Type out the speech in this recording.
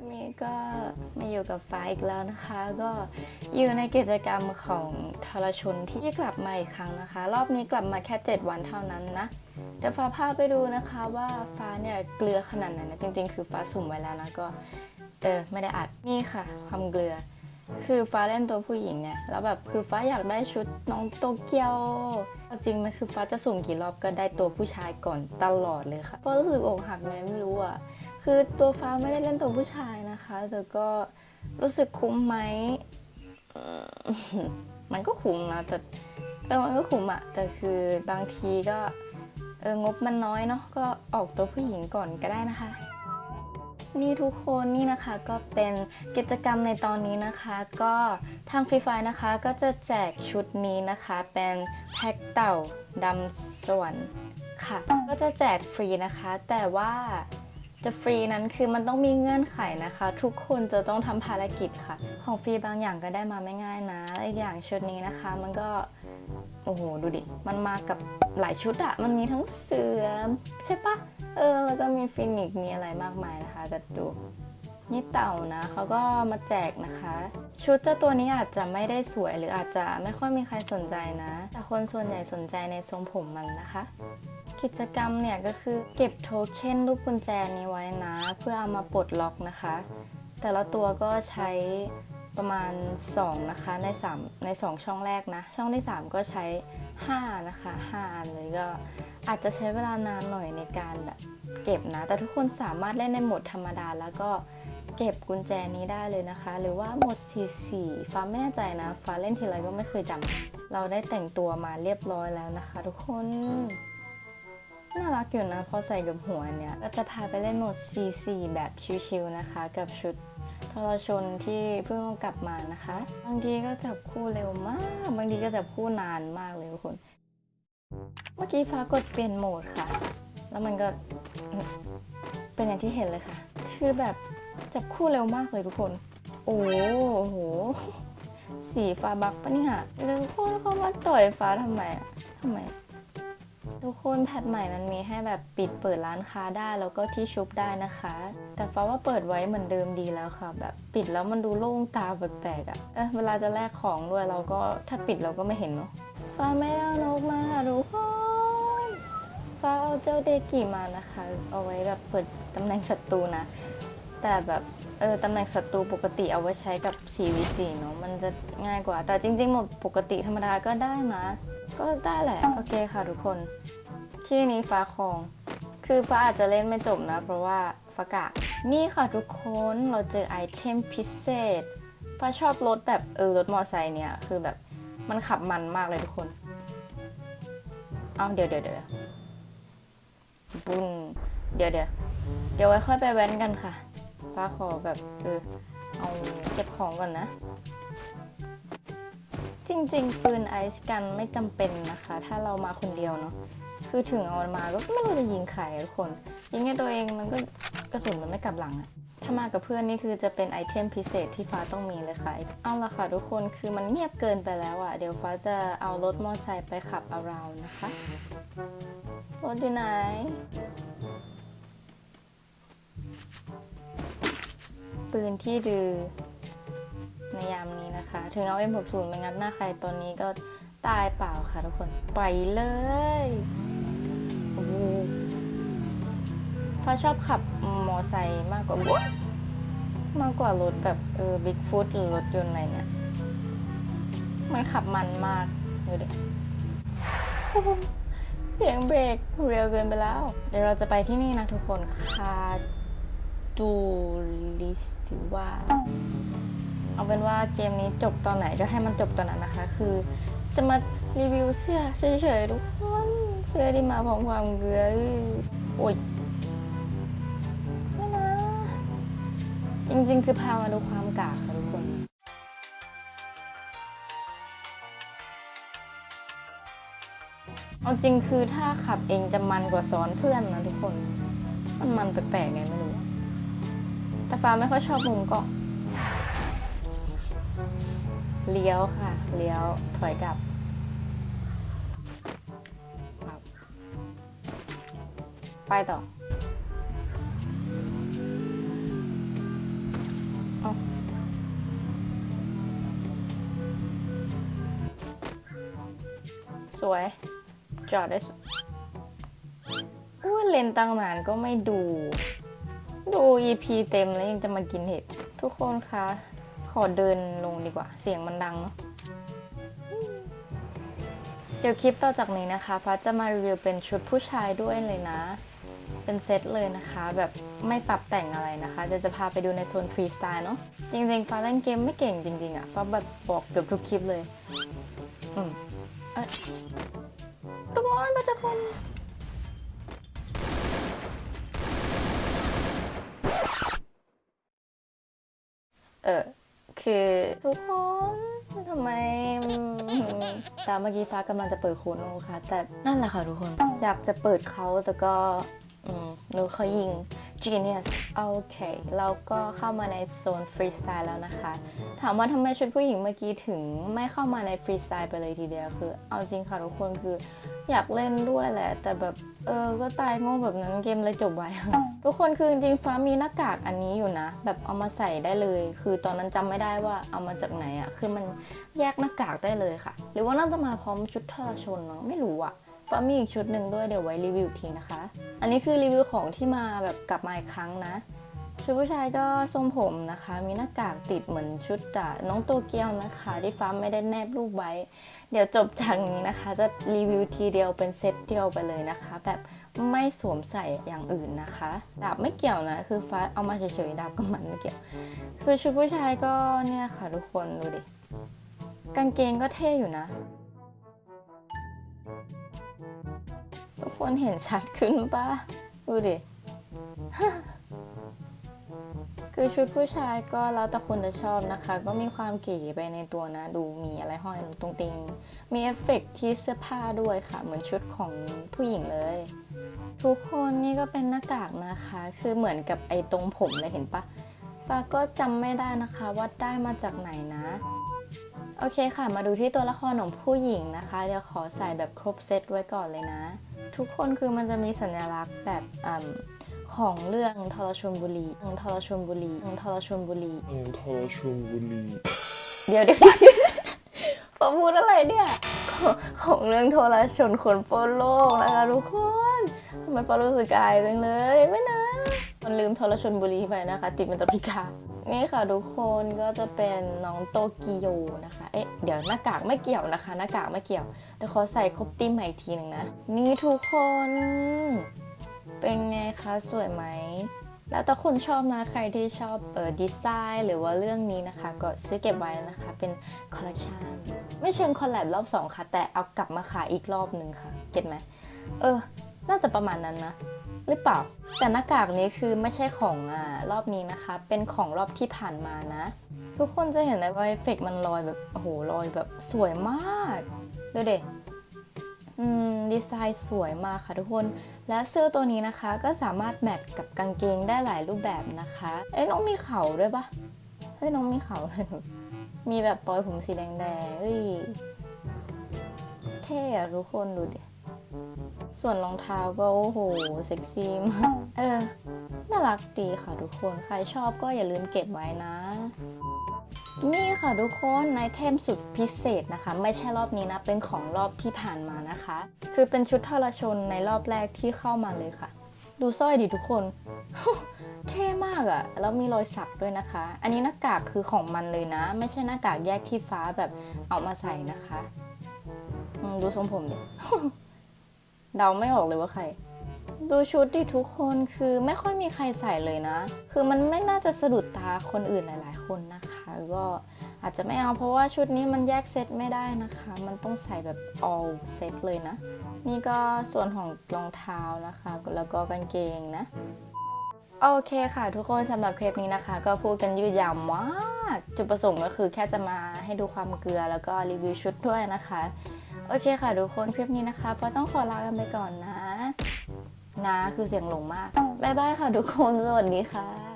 วันนี้ก็มาอยู่กับฟ้าอีกแล้วนะคะ ก็อยู่ในกิจกรรมของทรชนที่กลับมาอีกครั้งนะคะ รอบนี้กลับมาแค่ 7 วันเท่านั้นนะเดี๋ยวฟ้าพาไปดูนะคะว่าฟ้าเนี่ยเกลือขนาดไหนนะจริง ๆ คือฟ้าสุ่มไว้แล้วนะก็เออไม่ได้อัดนี่ค่ะ ความเกลือ คือฟ้าเล่นตัวผู้หญิงเนี่ยแล้วแบบคือฟ้าอยากได้ชุดน้องโตเกียวจริงมันคือฟ้าจะสุ่มกี่รอบก็ได้ตัวผู้ชายก่อนตลอดเลยค่ะเพราะรู้สึกอกหักไงไม่รู้อะ คือตัวฟ้าไม่ได้เล่นตัวผู้ชายนะคะ แต่ก็รู้สึกคุ้มไหมมันก็คุ้มนะแต่เออมันก็คุ้มอะแต่คือบางทีก็เอองบมันน้อยเนาะก็ออกตัวผู้หญิงก่อนก็ได้นะคะ นี่ทุกคนนี่นะคะก็เป็นกิจกรรมในตอนนี้นะคะ ก็ทางฟรีไฟนะคะก็จะแจกชุดนี้นะคะ เป็นแพ็คเต่าดำสวรรค์ค่ะ ก็จะแจกฟรีนะคะ แต่ว่า จะฟรีนั้นคือมันต้องมีเงื่อนไขนะคะ ทุกคนจะต้องทำภารกิจค่ะ ของฟรีบางอย่างก็ได้มาไม่ง่ายนะและอีกอย่างชุดนี้นะคะ มันก็โอ้โหดูดิมันมากับหลายชุดอะมันมีทั้งเสือใช่ปะเออแล้วก็มีฟินิกมีอะไรมากมายนะคะแต่ดูนี่เต่านะเขาก็มาแจกนะคะ ชุดเจ้าตัวนี้อาจจะไม่ได้สวยหรืออาจจะไม่ค่อยมีใครสนใจนะ แต่คนส่วนใหญ่สนใจในทรงผมมันนะคะ กิจกรรมเนี่ยก็คือเก็บโทเค็นรูปกุญแจนี้ไว้นะ เพื่อเอามาปลดล็อกนะคะ แต่ละตัวก็ใช้ประมาณ 2 นะคะใน 3 ใน 2 ช่องแรกนะ ช่องที่ 3 ก็ใช้ 5 นะคะ 5 อันเลยก็อาจจะใช้เวลานานหน่อยในการแบบเก็บนะ แต่ทุกคนสามารถเล่นในโหมดธรรมดาแล้วก็เก็บกุญแจนี้ได้เลยนะคะ หรือว่าโหมด C4 ฟ้าไม่แน่ใจนะฟ้าเล่นทีไรก็ไม่เคยจำเราได้แต่งตัวมาเรียบร้อยแล้วนะคะ ทุกคน น่ารักอยู่นะพอใส่กับหัวเนี่ยก็จะพาไปเล่นโหมด C4 แบบชิลๆนะคะ กับชุดทรชนที่เพิ่งกลับมานะคะ บางทีก็จับคู่เร็วมาก บางทีก็จับคู่นานมากเลยทุกคน เมื่อกี้ฟ้ากดเปลี่ยนโหมดค่ะ แล้วมันก็เป็นอย่างที่เห็นเลยค่ะ คือแบบจับคู่เร็วมากเลยทุกคน โอ้โห สีฟ้าบักปะเนี่ยแล้วทุกคนเขามาต่อยฟ้าทำไมอะทำไม ทุกคนแพทใหม่มันมีให้แบบปิดเปิดร้านค้าได้แล้วก็ที่ชุบได้นะคะ แต่ฟ้าว่าเปิดไว้เหมือนเดิมดีแล้วค่ะ แบบปิดแล้วมันดูโล่งตาแปลกๆอะ่ะเออเวลาจะแลกของด้วยเราก็ถ้าปิดเราก็ไม่เห็นเนาะฟ้าไม่ได้เอานกมาค่ะทุกคนฟ้าเอาเจ้าเดกิมานะคะ เอาไว้แบบเปิดตำแหน่งศัตรูนะ แต่แบบเออตำแหน่งศัตรูปกติเอาไว้ใช้กับ 4v4 เนาะมันจะง่ายกว่า แต่จริงๆหมดปกติธรรมดาก็ได้นะ ก็ได้แหละ โอเคค่ะทุกคน ที่นี้ฟ้าคอง คือฟ้าอาจจะเล่นไม่จบนะ เพราะว่าฟ้ากะ นี่ค่ะทุกคนเราเจอไอเทมพิเศษฟ้าชอบรถแบบเออรถมอไซค์เนี่ยคือแบบมันขับมันมากเลยทุกคน เอาเดี๋ยวเดี๋ยวเดี๋ยวบุญเดี๋ยวเดี๋ยวเดี๋ยวไว้ค่อยไปแว้นกันค่ะฟ้าขอแบบเออเอาเก็บของก่อนนะ จริงๆ ปืนไอซ์กันไม่จำเป็นนะคะ ถ้าเรามาคนเดียวเนาะคือถึงเอามาก็ไม่รู้จะยิงใครอะทุกคน ยิงให้ตัวเองมันก็กระสุนมันไม่กลับหลังอะถ้ามากับเพื่อนนี่คือจะเป็นไอเทมพิเศษที่ฟ้าต้องมีเลยค่ะ เอาละค่ะทุกคนคือมันเงียบเกินไปแล้วอะเดี๋ยวฟ้าจะเอารถมอเตอร์ไซค์ไปขับอาราวนะคะรถอยู่ไหน ปืนที่ดือในยาม นะคะ ถึงเอา M60 ไปงัดหน้าใครตอนนี้ก็ตายเปล่าค่ะทุกคน ไปเลยโอ้โหฟ้าชอบขับมอไซค์มากกว่ามากกว่ารถแบบเออบิ๊กฟุตหรือรถยนต์อะไรเนี่ย มันขับมันมากดูดิเสียงเบรกเร็วเกินไปแล้ว เดี๋ยวเราจะไปที่นี่นะทุกคนคาตูลิสติว่า เอาเป็นว่าเกมนี้จบตอนไหนก็ให้มันจบตอนนั้นนะคะ คือจะมารีวิวเสื้อเฉยๆทุกคนเสื้อที่มาพร้อมความเกลือโอ้ยไม่นะจริงๆ คือพามาดูความกากค่ะทุกคนเอาจริงคือถ้าขับเองจะมันกว่าซ้อนเพื่อนนะทุกคน มันมันแปลกๆไงไม่รู้ แต่ฟ้าไม่ค่อยชอบมุมกล้อง เลี้ยวค่ะ เลี้ยวถอยกลับไปต่อสวย จอดได้สวยอ้วเลนตั้งนานก็ไม่ดู ดู EP เต็มแล้วยังจะมากินเห็ด ทุกคนคะ อเดินลงดีกว่า เสียงมันดังเนาะเดี๋ยวคลิปต่อจากนี้นะคะฟ้าจะมารีวิวเป็นชุดผู้ชายด้วยเลยนะ เป็นเซตเลยนะคะ แบบไม่ปรับแต่งอะไรนะคะเดี๋ยวจะพาไปดูในโซนฟรีสไตล์เนาะจริงๆฟ้าเล่นเกมไม่เก่งจริงๆอะฟ้าแบบบอกเกือบทุกคลิปเลย อืมเอ้ยทุกคนมาจากคนเออ คือ ทุกคนทำไมตามเมื่อกี้ฟ้ากำลังจะเปิดโคโนค่ะ แต่นั่นแหละค่ะทุกคน อยากจะเปิดเขาแต่ก็หนูเขายิง genius โอเค เราก็เข้ามาในโซนฟรีสไตล์แล้วนะคะ ถามว่าทำไมชุดผู้หญิงเมื่อกี้ถึงไม่เข้ามาในฟรีสไตล์ไปเลยทีเดียว คือ เอาจริงค่ะทุกคนคืออยากเล่นด้วยแหละ แต่แบบเออ ก็ตายโง่แบบนั้นเกมเลยจบไว้ทุกคนคือจริงๆฟ้ามีหน้ากากอันนี้อยู่นะ แบบเอามาใส่ได้เลย คือตอนนั้นจำไม่ได้ว่าเอามาจากไหนอะ่ะ คือมันแยกหน้ากากได้เลยค่ะ หรือว่าน่าจะมาพร้อมชุดทรชนเนาะไม่รู้อะ่ะ ฟ้ามีอีกชุดหนึ่งด้วยเดี๋ยวไว้รีวิวทีนะคะ อันนี้คือรีวิวของที่มาแบบกลับมาอีกครั้งนะ ชุดผู้ชายก็ทรงผมนะคะ มีหน้ากากติดเหมือนชุดน้องโตเกียวนะคะ ที่ฟ้าไม่ได้แนบรูปไว้ เดี๋ยวจบจากนี้นะคะ จะรีวิวทีเดียวเป็นเซตเดียวไปเลยนะคะ แบบไม่สวมใส่อย่างอื่นนะคะ ดาบไม่เกี่ยวนะ คือฟ้าเอามาเฉยๆดาบกับมันไม่เกี่ยว คือชุดผู้ชายก็เนี่ยค่ะทุกคนดูดิ กางเกงก็เท่อยู่นะ คนเห็นชัดขึ้นปะดูดิ คือชุดผู้ชายก็แล้วแต่คนจะชอบนะคะ ก็มีความเก๋ไปในตัวนะ ดูมีอะไรห้อยตรงติง มีเอฟเฟกต์ที่เสื้อผ้าด้วยค่ะ เหมือนชุดของผู้หญิงเลย ทุกคนนี่ก็เป็นหน้ากากนะคะ คือเหมือนกับไอ้ตรงผมเลยเห็นปะฟ้าก็จำไม่ได้นะคะว่าได้มาจากไหนนะโอเคค่ะ มาดูที่ตัวละครของผู้หญิงนะคะ เดี๋ยวขอใส่แบบครบเซตไว้ก่อนเลยนะ ทุกคนคือมันจะมีสัญลักษณ์แบบอืมของเรื่องทรชนบุรีทรชนบุรีทรชนบุรีองทรชมบุรีเดี๋ยวเดี๋ยวพอพูดอะไรเนี่ยของของเรื่องโทรชนคนโปโลกนะคะทุกคนทำไมฟอรู้สึกอายจังเลย ไม่นะ มันลืมโทรชนบุรีไปนะคะ ติดมันตะพิกา นี่ค่ะทุกคนก็จะเป็นน้องโตเกียวนะคะ เอ๊ะเดี๋ยวหน้ากากไม่เกี่ยวนะคะ หน้ากากไม่เกี่ยวเดี๋ยวขอใส่ครบติมใหม่อีกทีหนึ่งนะ นี่ทุกคน เป็นไงคะสวยไหม แล้วแต่คนชอบนะใครที่ชอบเออดีไซน์หรือว่าเรื่องนี้นะคะ ก็ซื้อเก็บไว้นะคะ เป็นคอลเลคชันไม่เชิงคอลแลบรอบ 2 ค่ะ แต่เอากลับมาขายอีกรอบหนึ่งค่ะ เก็ตไหมเออ น่าจะประมาณนั้นนะ หรือเปล่า แต่หน้ากากนี้คือไม่ใช่ของอ่ารอบนี้นะคะ เป็นของรอบที่ผ่านมานะ ทุกคนจะเห็นได้ว่าเอฟเฟกมันลอยแบบโอ้โหลอยแบบสวยมากดูเด็อืมดีไซน์สวยมากค่ะทุกคน แล้วเสื้อตัวนี้นะคะก็สามารถแมทกับกางเกงได้หลายรูปแบบนะคะ เอ้ยน้องมีเขาด้วยปะเฮ้ยน้องมีเขาเลยมีแบบปลอยผมสีแดงๆเอ้ยเท่อะทุกคนดูดิ ส่วนรองเท้าก็โอ้โหเซ็กซี่มากเออน่ารักดีค่ะทุกคนใครชอบก็อย่าลืมเก็บไว้นะ นี่ค่ะทุกคนไอเทมสุดพิเศษนะคะ ไม่ใช่รอบนี้นะ เป็นของรอบที่ผ่านมานะคะ คือเป็นชุดทรชนในรอบแรกที่เข้ามาเลยค่ะ ดูสร้อยดิทุกคน เท่มากอะ่ะ แล้วมีรอยสักด้วยนะคะ อันนี้หน้ากากคือของมันเลยนะ ไม่ใช่หน้ากากแยกที่ฟ้าแบบเอามาใส่นะคะดูทรงผมดิ เดาไม่ออกเลยว่าใคร ดูชุดดิทุกคนคือไม่ค่อยมีใครใส่เลยนะ คือมันไม่น่าจะสะดุดตาคนอื่นหลาย ๆ คนนะคะ ก็อาจจะไม่เอาเพราะว่าชุดนี้มันแยกเซตไม่ได้นะคะ มันต้องใส่แบบ all เซตเลยนะ นี่ก็ส่วนของรองเท้านะคะ แล้วก็กางเกงนะ โอเคค่ะทุกคนสำหรับคลิปนี้นะคะ ก็พูดกันยืดยาวมาก จุดประสงค์ก็คือแค่จะมาให้ดูความเกลือแล้วก็รีวิวชุดด้วยนะคะ โอเคค่ะทุกคนคลิปนี้นะคะพอต้องขอลากันไปก่อนนะ นะคือเสียงหลงมาก บ๊ายบายค่ะทุกคน สวัสดีค่ะ